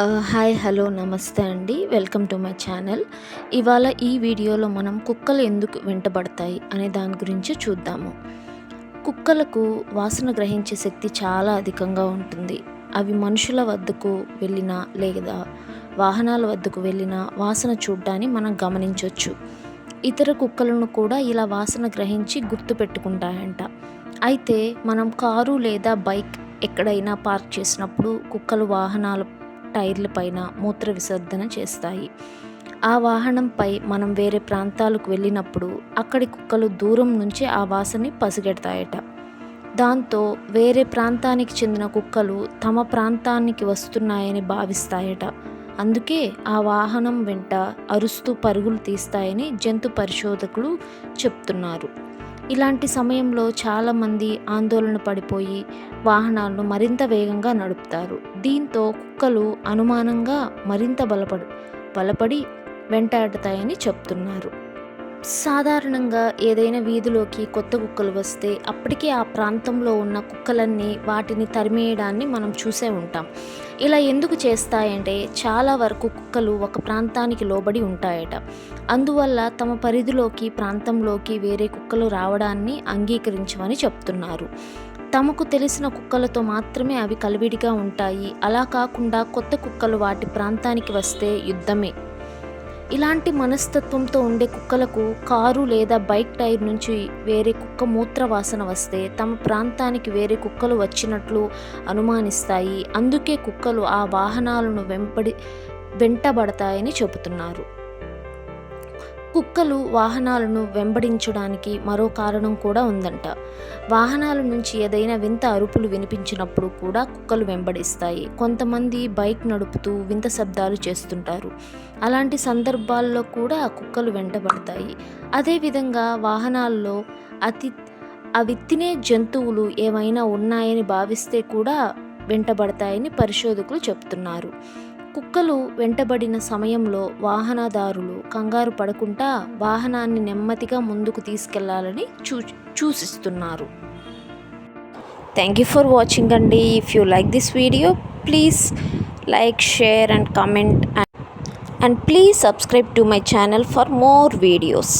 Hi hello నమస్తే అండి. Welcome to my channel. ఇవాళ ఈ వీడియోలో మనం కుక్కలు ఎందుకు వెంటబడతాయి అనే దాని గురించి చూద్దాము. కుక్కలకు వాసన గ్రహించే శక్తి చాలా అధికంగా ఉంటుంది. అవి మనుషుల వద్దకు వెళ్ళినా లేదా వాహనాల వద్దకు వెళ్ళినా వాసన చూడ్డాన్ని మనం గమనించవచ్చు ఇతర కుక్కలను కూడా ఇలా వాసన గ్రహించి గుర్తుపెట్టుకుంటాయంట అయితే మనం కారు లేదా బైక్ ఎక్కడైనా పార్క్ చేసినప్పుడు కుక్కలు వాహనాల టైర్ల పైన మూత్ర విసర్జన చేస్తాయి. ఆ వాహనంపై మనం వేరే ప్రాంతాలకు వెళ్ళినప్పుడు అక్కడి కుక్కలు దూరం నుంచి ఆ వాసనని పసిగెడతాయట. దాంతో వేరే ప్రాంతానికి చెందిన కుక్కలు తమ ప్రాంతానికి వస్తున్నాయని భావిస్తాయట. అందుకే ఆ వాహనం వెంట అరుస్తూ పరుగులు తీస్తాయని జంతు పరిశోధకులు చెప్తున్నారు. ఇలాంటి సమయంలో చాలామంది ఆందోళన పడిపోయి వాహనాలను మరింత వేగంగా నడుపుతారు. దీంతో కుక్కలు అనుమానంగా మరింత బలపడు బలపడి వెంటాడతాయని చెప్తున్నారు. సాధారణంగా ఏదైనా వీధిలోకి కొత్త కుక్కలు వస్తే అప్పటికే ఆ ప్రాంతంలో ఉన్న కుక్కలన్నీ వాటిని తరిమేయడాన్ని మనం చూసే ఉంటాం. ఇలా ఎందుకు చేస్తాయంటే చాలా వరకు కుక్కలు ఒక ప్రాంతానికి లోబడి ఉంటాయట. అందువల్ల తమ పరిధిలోకి ప్రాంతంలోకి వేరే కుక్కలు రావడాన్ని అంగీకరించమని చెప్తున్నారు. తమకు తెలిసిన కుక్కలతో మాత్రమే అవి కలివిడిగా ఉంటాయి. అలా కాకుండా కొత్త కుక్కలు వాటి ప్రాంతానికి వస్తే యుద్ధమే. ఇలాంటి మనస్తత్వంతో ఉండే కుక్కలకు కారు లేదా బైక్ టైర్ నుంచి వేరే కుక్క మూత్ర వాసన వస్తే తమ ప్రాంతానికి వేరే కుక్కలు వచ్చినట్లు అనుమానిస్తాయి. అందుకే కుక్కలు ఆ వాహనాలను వెంపడి వెంటబడతాయని చెబుతున్నారు. కుక్కలు వాహనాలను వెంబడించడానికి మరో కారణం కూడా ఉందంట. వాహనాల నుంచి ఏదైనా వింత అరుపులు వినిపించినప్పుడు కూడా కుక్కలు వెంబడిస్తాయి. కొంతమంది బైక్ నడుపుతూ వింత శబ్దాలు చేస్తుంటారు. అలాంటి సందర్భాల్లో కూడా కుక్కలు వెంటబడతాయి. అదేవిధంగా వాహనాల్లో అతి అవి తినే జంతువులు ఏమైనా ఉన్నాయని భావిస్తే కూడా వెంటబడతాయని పరిశోధకులు చెప్తున్నారు. కుక్కలు వెంటబడిన సమయంలో వాహనదారులు కంగారు పడకుండా వాహనాన్ని నెమ్మదిగా ముందుకు తీసుకెళ్ళాలని చూ చూసిస్తున్నారు. థ్యాంక్ యూ ఫర్ వాచింగ్ అండి. If you like this video please like share and comment and please subscribe to my channel for more videos